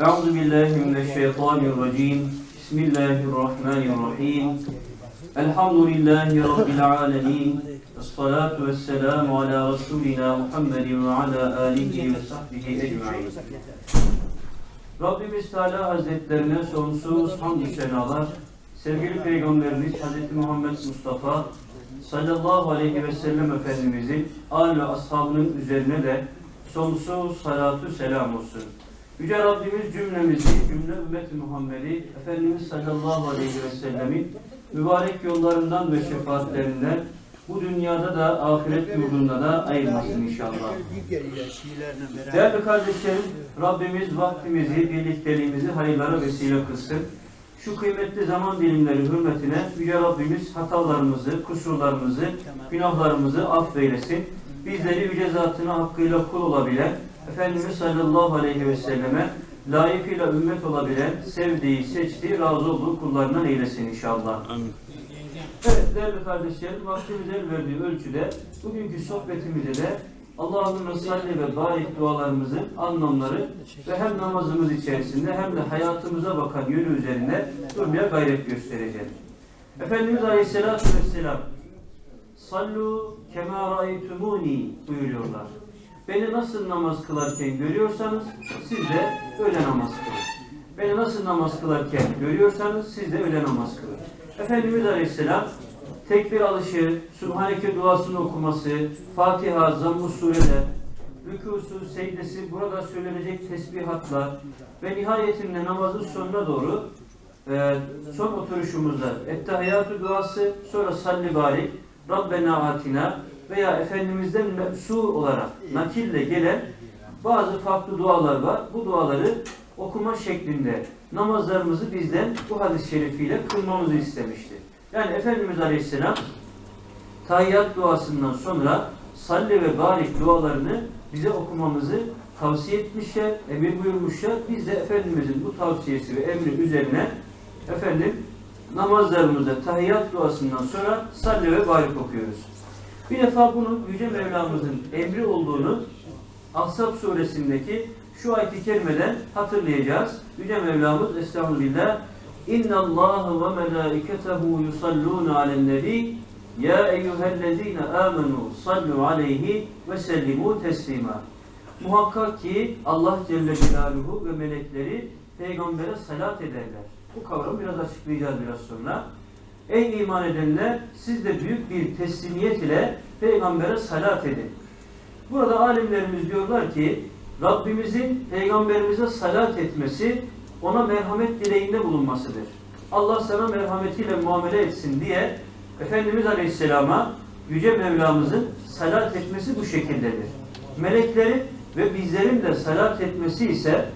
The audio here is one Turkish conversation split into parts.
أعوذ بالله من الشيطان الرجيم بسم الله الرحمن الرحيم الحمد لله رب العالمين الصلاة والسلام على رسولنا محمد وعلى آله وصحبه أجمعين Rabbimiz Teala Hazretlerine sonsuz hamdü senalar, sevgili Peygamberimiz Hz. Muhammed Mustafa sallallahu aleyhi ve sellem Efendimizin âl ve ashabının üzerine de sonsuz salatu selam olsun. Yüce Rabbimiz cümlemizi, cümle ümmet-i Muhammed'i Efendimiz sallallahu aleyhi ve sellemin mübarek yollarından ve şefaatlerinden bu dünyada da ahiret yurdunda da ayırmasın inşallah. Değerli kardeşlerim, Rabbimiz vaktimizi, birlikteliğimizi hayırlara vesile kılsın. Şu kıymetli zaman dilimleri hürmetine Yüce Rabbimiz hatalarımızı, kusurlarımızı, günahlarımızı affeylesin. Bizleri yüce zatına hakkıyla kul olabilen, Efendimiz sallallahu aleyhi ve selleme layıkıyla ümmet olabilen, sevdiği, seçtiği, razı olduğu kullarından eylesin inşallah. Evet değerli kardeşlerim, vaktimiz el verdiği ölçüde bugünkü sohbetimizi de Allah'ın salli ve barik dualarımızın anlamları ve hem namazımız içerisinde hem de hayatımıza bakan yönü üzerinde durmaya gayret göstereceğim. Efendimiz Aleyhisselatü Vesselam Sallu kema ra'aytumuni buyuruyorlar. Beni nasıl namaz kılarken görüyorsanız siz de öyle namaz kılın. Beni nasıl namaz kılarken görüyorsanız siz de öyle namaz kılın. Efendimiz Aleyhisselam tekbir alışı, Subhaneke duasını okuması, Fatiha, Zamm-ı Sureler, rükusu, secdesi, burada söylenecek tesbihatlar ve nihayetinde namazın sonuna doğru e, son oturuşumuzda Ettehiyatü duası, sonra salli barik, Rabbena atina veya Efendimiz'den mevsu olarak nakille gelen bazı farklı dualar var. Bu duaları okuma şeklinde namazlarımızı bizden bu hadis-i şerifiyle kılmamızı istemiştir. Yani Efendimiz Aleyhisselam tahiyyat duasından sonra salli ve barik dualarını bize okumamızı tavsiye etmişler, emir buyurmuşlar. Biz de Efendimizin bu tavsiyesi ve emri üzerine efendim namazlarımızda tahiyyat duasından sonra salli ve barik okuyoruz. Bir defa bunun Yüce Mevlamızın emri olduğunu Ahzab suresindeki şu ayet-i kerimeden hatırlayacağız. Yüce Mevlamız Estağfirullah İnna Allah ve melaiketehu yusalluna alen nebi ya eyyühellezine amenu sallu aleyhi ve sellimu teslima. Muhakkak ki Allah Celle Celaluhu ve melekleri peygambere salat ederler. Bu kavramı biraz açıklayacağız biraz sonra. Ey iman edenler siz de büyük bir teslimiyet ile peygambere salat edin. Burada alimlerimiz diyorlar ki Rabbimizin peygamberimize salat etmesi ona merhamet dileğinde bulunmasıdır. Allah sana merhametiyle muamele etsin diye Efendimiz Aleyhisselam'a Yüce Mevlamızın salat etmesi bu şekildedir. Meleklerin ve bizlerin de salat etmesi ise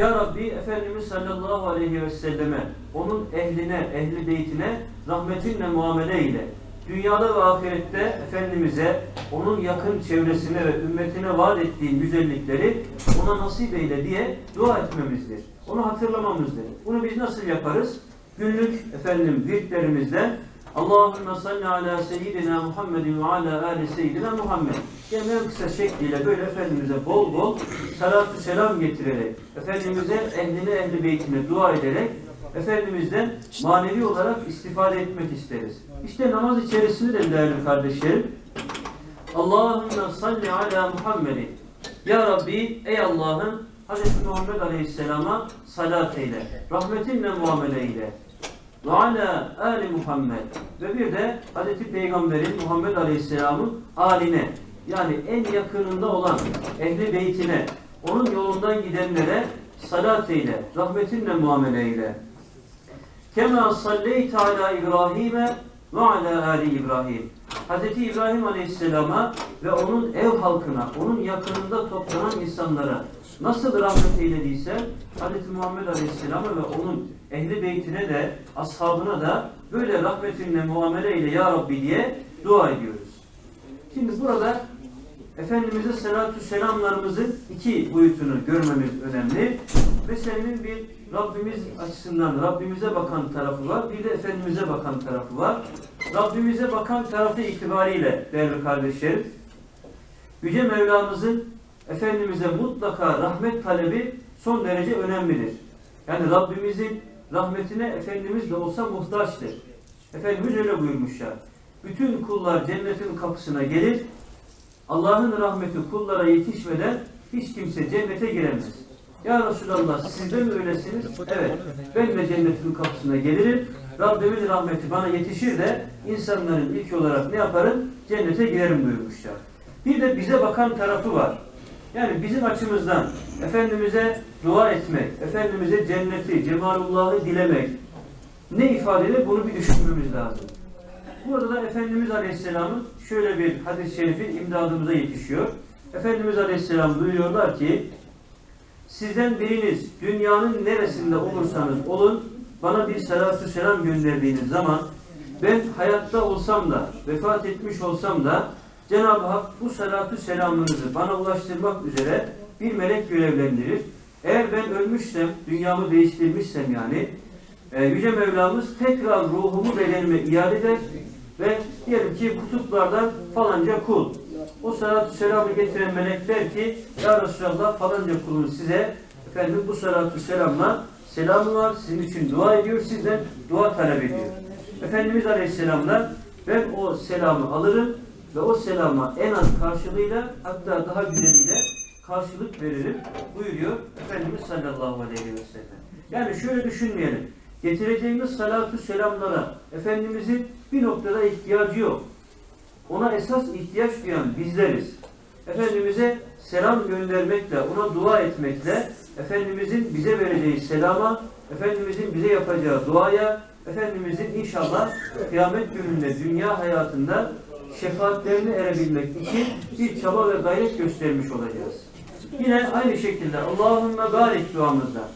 Ya Rabbi Efendimiz sallallahu aleyhi ve selleme, onun ehline, ehli beytine rahmetinle muamele ile dünyada ve ahirette Efendimiz'e, onun yakın çevresine ve ümmetine vaat ettiği güzellikleri ona nasip eyle diye dua etmemizdir. Onu hatırlamamızdır. Bunu biz nasıl yaparız? Günlük efendim virtlerimizde Allahümme salli ala seyyidina Muhammedin ve ala ali seyyidina Muhammed. Yani en kısa şekliyle böyle Efendimiz'e bol bol salatü selam getirerek, Efendimiz'e ehline ehli beytine dua ederek Efendimiz'den manevi olarak istifade etmek isteriz. İşte namaz içerisinde de değerli kardeşlerim Allahümme salli ala Muhammedin Ya Rabbi ey Allah'ım Hz. Muhammed Aleyhisselam'a salat eyle. Rahmetinle muamele eyle. Ve ala ali Muhammed. Ve bir de Hz. Peygamberin Muhammed Aleyhisselam'ın aline yani en yakınında olan ehli beytine onun yolundan gidenlere salat eyle. Rahmetinle muamele eyle. Kema salleyte ala İbrahim'e ve ala ali İbrahim. Hz. İbrahim Aleyhisselam'a ve onun ev halkına, onun yakınında toplanan insanlara nasıl rahmet eylediyse Hz. Muhammed Aleyhisselam'a ve onun ehli beytine de, ashabına da böyle rahmetinle muamele eyle ya Rabbi diye dua ediyoruz. Şimdi burada Efendimiz'e salatü selamlarımızın iki boyutunu görmemiz önemli. Meselenin bir Rabbimiz açısından Rabbimize bakan tarafı var, bir de Efendimiz'e bakan tarafı var. Rabbimize bakan tarafı itibariyle değerli kardeşlerim, Yüce Mevlamızın Efendimiz'e mutlaka rahmet talebi son derece önemlidir. Yani Rabbimizin rahmetine Efendimiz de olsa muhtaçtır. Efendimiz öyle buyurmuşlar. Bütün kullar cennetin kapısına gelir. Allah'ın rahmeti kullara yetişmeden hiç kimse cennete giremez. Ya Resulallah siz de mi öylesiniz? Evet. Ben de cennetin kapısına gelirim. Rabbimin rahmeti bana yetişir de insanların ilk olarak ne yaparım? Cennete girerim buyurmuşlar. Bir de bize bakan tarafı var. Yani bizim açımızdan Efendimiz'e dua etmek, Efendimiz'e cenneti, cemalullahı dilemek ne ifade eder bunu bir düşünmemiz lazım. Burada da Efendimiz Aleyhisselam'ın şöyle bir hadis-i şerifi imdadımıza yetişiyor. Efendimiz Aleyhisselam buyuruyorlar ki sizden biriniz dünyanın neresinde olursanız olun bana bir salatü selam gönderdiğiniz zaman ben hayatta olsam da vefat etmiş olsam da Cenab-ı Hak bu salatü selamınızı bana ulaştırmak üzere bir melek görevlendirir. Eğer ben ölmüşsem, dünyamı değiştirmişsem yani e, Yüce Mevlamız tekrar ruhumu bedenime iade eder ve diyelim ki kutuplardan falanca kul. O salatü selamı getiren melek der ki Ya Resulallah falanca kulun size efendim bu salatü selamla selamı var. Sizin için dua ediyor. Sizden dua talep ediyor. Efendimiz Aleyhisselam'la ben o selamı alırım ve o selama en az karşılığıyla hatta daha güzeliyle karşılık veririm buyuruyor Efendimiz sallallahu aleyhi ve sellem. Yani şöyle düşünmeyelim. Getireceğimiz salatü selamlara Efendimizin bir noktada ihtiyacı yok. Ona esas ihtiyaç duyan bizleriz. Efendimiz'e selam göndermekle, ona dua etmekle, Efendimizin bize vereceği selama, Efendimizin bize yapacağı duaya, Efendimizin inşallah kıyamet gününde dünya hayatında şefaatlerine erebilmek için bir çaba ve gayret göstermiş olacağız. Yine aynı şekilde Allahümme barik duamızda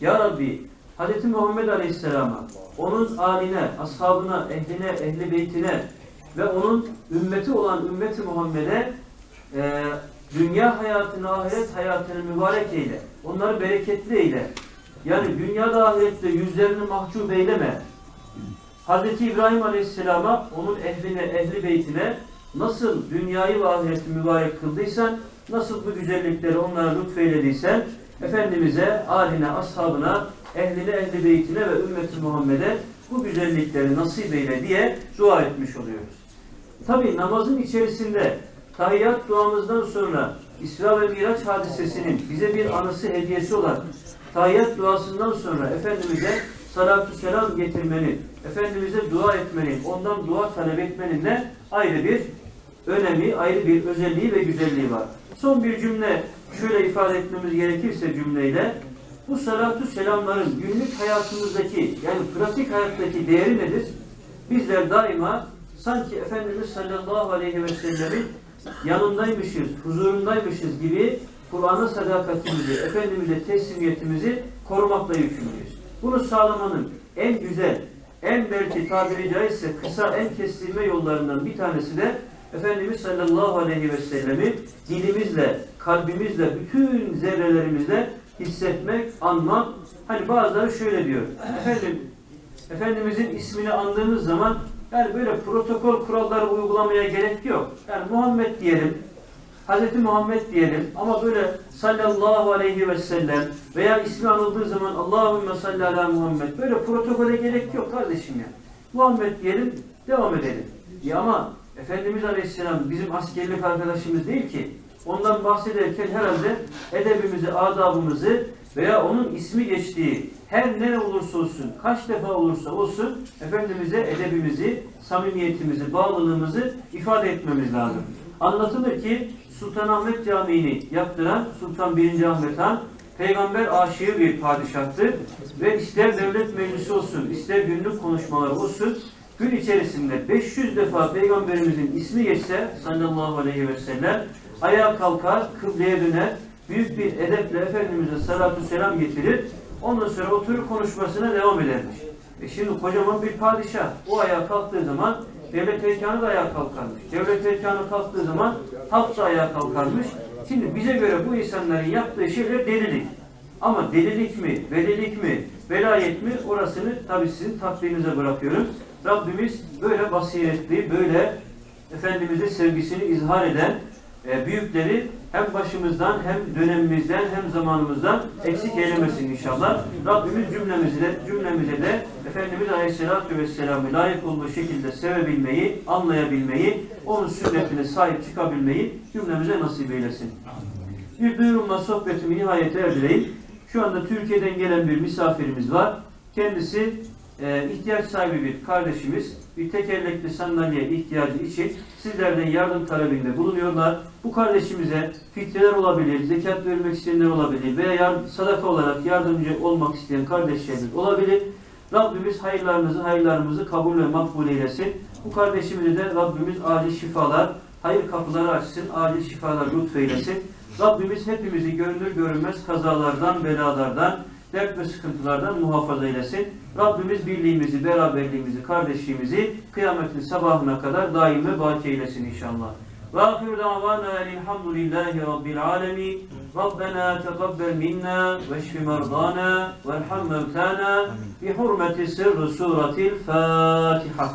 Ya Rabbi Hz. Muhammed Aleyhisselam'a, onun aline, ashabına, ehline, ehli beytine ve onun ümmeti olan ümmeti Muhammed'e e, dünya hayatını, ahiret hayatını mübarek eyle. Onları bereketli eyle. Yani dünyada ahirette yüzlerini mahcup eyleme. Hz. İbrahim Aleyhisselam'a, onun ehline, ehli beytine nasıl dünyayı ve ahireti mübarek kıldıysan, nasıl bu güzellikleri onlara lütfeylediysen, Efendimiz'e, aline, ashabına, ehline, ehli beytine ve ümmeti Muhammed'e bu güzellikleri nasip eyle diye dua etmiş oluyoruz. Tabi namazın içerisinde tahiyyat duamızdan sonra İsra ve Miraç hadisesinin bize bir anısı hediyesi olan tahiyyat duasından sonra Efendimiz'e salatü selam getirmenin, Efendimiz'e dua etmenin, ondan dua talep etmenin de ayrı bir önemi, ayrı bir özelliği ve güzelliği var. Son bir cümle şöyle ifade etmemiz gerekirse cümleyle bu salatü selamların günlük hayatımızdaki yani pratik hayattaki değeri nedir? Bizler daima sanki Efendimiz sallallahu aleyhi ve sellemin yanındaymışız, huzurundaymışız gibi Kur'an'a sadakatimizi, Efendimiz'e teslimiyetimizi korumakla yükümlüyüz. Bunu sağlamanın en güzel, en belki tabiri caizse kısa, en kestirme yollarından bir tanesi de Efendimiz sallallahu aleyhi ve sellemi dilimizle, kalbimizle, bütün zerrelerimizle hissetmek, anmak. Hani bazıları şöyle diyor. Efendim, Efendimizin ismini andığımız zaman yani böyle protokol kuralları uygulamaya gerek yok. Yani Muhammed diyelim, Hz. Muhammed diyelim ama böyle sallallahu aleyhi ve sellem veya ismi anıldığı zaman Allahümme salli ala Muhammed böyle protokole gerek yok kardeşim ya. Muhammed diyelim, devam edelim. Ya ama Efendimiz Aleyhisselam bizim askerlik arkadaşımız değil ki. Ondan bahsederken herhalde edebimizi, adabımızı veya onun ismi geçtiği her ne olursa olsun, kaç defa olursa olsun Efendimiz'e edebimizi, samimiyetimizi, bağlılığımızı ifade etmemiz lazım. Anlatılır ki Sultanahmet Camii'ni yaptıran Sultan 1. Ahmet Han peygamber aşığı bir padişahtır ve ister devlet meclisi olsun, ister günlük konuşmalar olsun gün içerisinde 500 defa peygamberimizin ismi geçse sallallahu aleyhi ve sellem ayağa kalkar, kıbleye döner, büyük bir edeple Efendimiz'e salatu selam getirir. Ondan sonra oturur konuşmasına devam edermiş. E şimdi kocaman bir padişah o ayağa kalktığı zaman devlet erkanı da ayağa kalkarmış. Devlet erkanı kalktığı zaman halk da ayağa kalkarmış. Şimdi bize göre bu insanların yaptığı şeyler delilik. Ama delilik mi, velilik mi, velayet mi orasını tabii sizin takdirinize bırakıyorum. Rabbimiz böyle basiretli, böyle Efendimiz'e sevgisini izhar eden e, büyükleri hem başımızdan hem dönemimizden hem zamanımızdan eksik eylemesin inşallah. Rabbimiz cümlemizi de, cümlemize de Efendimiz Aleyhisselatü Vesselam'ı layık olduğu şekilde sevebilmeyi, anlayabilmeyi, onun sünnetine sahip çıkabilmeyi cümlemize nasip eylesin. Bir duyurumla sohbetimi nihayete erdireyim. Şu anda Türkiye'den gelen bir misafirimiz var. Kendisi e, ihtiyaç sahibi bir kardeşimiz. Bir tekerlekli sandalye ihtiyacı için sizlerden yardım talebinde bulunuyorlar. Bu kardeşimize fitreler olabilir, zekat vermek isteyenler olabilir veya yar- sadaka olarak yardımcı olmak isteyen kardeşlerimiz olabilir. Rabbimiz hayırlarınızı, hayırlarımızı kabul ve makbul eylesin. Bu kardeşimize de Rabbimiz acil şifalar, hayır kapıları açsın, acil şifalar lütfeylesin. Rabbimiz hepimizi görünür görünmez kazalardan, belalardan, dert ve sıkıntılardan muhafaza eylesin. Rabbimiz birliğimizi, beraberliğimizi, kardeşliğimizi kıyametin sabahına kadar daim ve baki eylesin inşallah. Ve ahir davana elhamdülillahi rabbil alemin. Rabbena teqabbel minna ve şfi merdana ve erham mevtana bi hurmeti sırrı suratil Fatiha.